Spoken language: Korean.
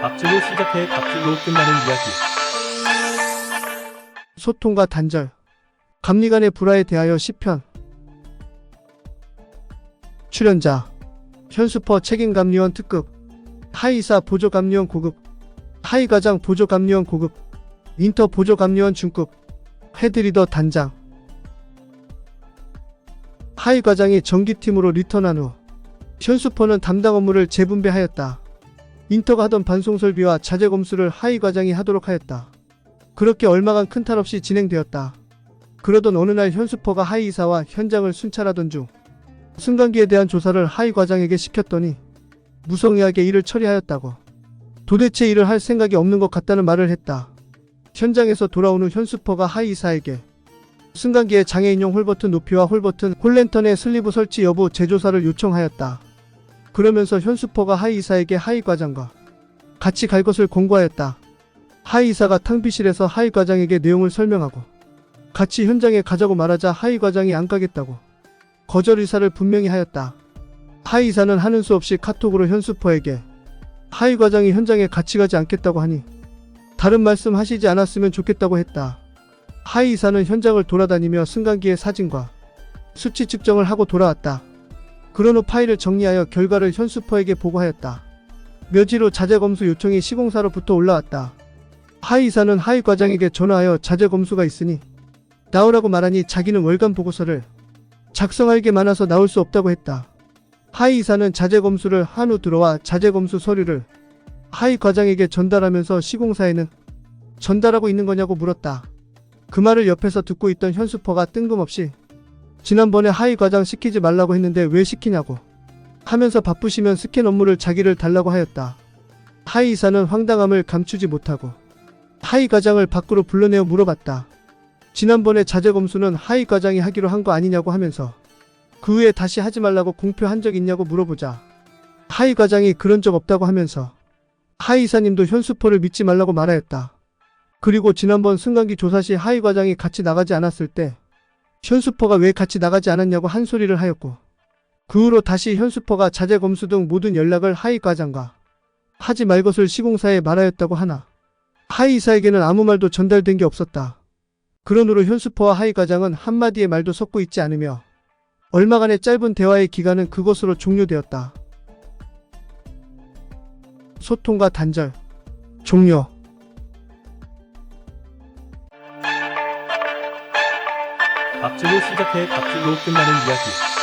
갑질로 시작해 갑질로 끝나는 이야기. 소통과 단절. 감리 간의 불화에 대하여 10편. 출연자. 현수퍼 책임감리원 특급. 하이사 보조감리원 고급. 하이과장 보조감리원 고급. 인터 보조감리원 중급. 헤드리더 단장. 하이과장이 정기팀으로 리턴한 후 현수퍼는 담당 업무를 재분배하였다. 인터가 하던 반송 설비와 자재 검수를 하이 과장이 하도록 하였다. 그렇게 얼마간 큰 탈 없이 진행되었다. 그러던 어느 날 현수퍼가 하이 이사와 현장을 순찰하던 중 승강기에 대한 조사를 하이 과장에게 시켰더니 무성의하게 일을 처리하였다고. 도대체 일을 할 생각이 없는 것 같다는 말을 했다. 현장에서 돌아온 후 현수퍼가 하이 이사에게 승강기의 장애인용 홀버튼 높이와 홀버튼 홀랜턴의 슬리브 설치 여부 재조사를 요청하였다. 그러면서 현수퍼가 하이 이사에게 하이 과장과 같이 갈 것을 공고하였다. 하이 이사가 탕비실에서 하이 과장에게 내용을 설명하고 같이 현장에 가자고 말하자 하이 과장이 안 가겠다고 거절 의사를 분명히 하였다. 하이 이사는 하는 수 없이 카톡으로 현수퍼에게 하이 과장이 현장에 같이 가지 않겠다고 하니 다른 말씀 하시지 않았으면 좋겠다고 했다. 하이 이사는 현장을 돌아다니며 승강기의 사진과 수치 측정을 하고 돌아왔다. 그런 후 파일을 정리하여 결과를 현수퍼에게 보고하였다. 며칠 후 자재 검수 요청이 시공사로부터 올라왔다. 하이 이사는 하이 과장에게 전화하여 자재 검수가 있으니 나오라고 말하니 자기는 월간 보고서를 작성할 게 많아서 나올 수 없다고 했다. 하이 이사는 자재 검수를 한 후 들어와 자재 검수 서류를 하이 과장에게 전달하면서 시공사에는 전달하고 있는 거냐고 물었다. 그 말을 옆에서 듣고 있던 현수퍼가 뜬금없이 지난번에 하이 과장 시키지 말라고 했는데 왜 시키냐고 하면서 바쁘시면 스캔 업무를 자기를 달라고 하였다. 하이 이사는 황당함을 감추지 못하고 하이 과장을 밖으로 불러내어 물어봤다. 지난번에 자재 검수는 하이 과장이 하기로 한 거 아니냐고 하면서 그 후에 다시 하지 말라고 공표한 적 있냐고 물어보자 하이 과장이 그런 적 없다고 하면서 하이 이사님도 현수포를 믿지 말라고 말하였다. 그리고 지난번 승강기 조사 시 하이 과장이 같이 나가지 않았을 때 현수포가 왜 같이 나가지 않았냐고 한 소리를 하였고 그 후로 다시 현수포가 자재 검수 등 모든 연락을 하이 과장과 하지 말 것을 시공사에 말하였다고 하나 하이 이사에게는 아무 말도 전달된 게 없었다. 그런 후로 현수퍼와 하이 과장은 한마디의 말도 섞고 있지 않으며 얼마간의 짧은 대화의 기간은 그것으로 종료되었다. 소통과 단절 종료 갑질로 시작해 갑질로 끝나는 이야기.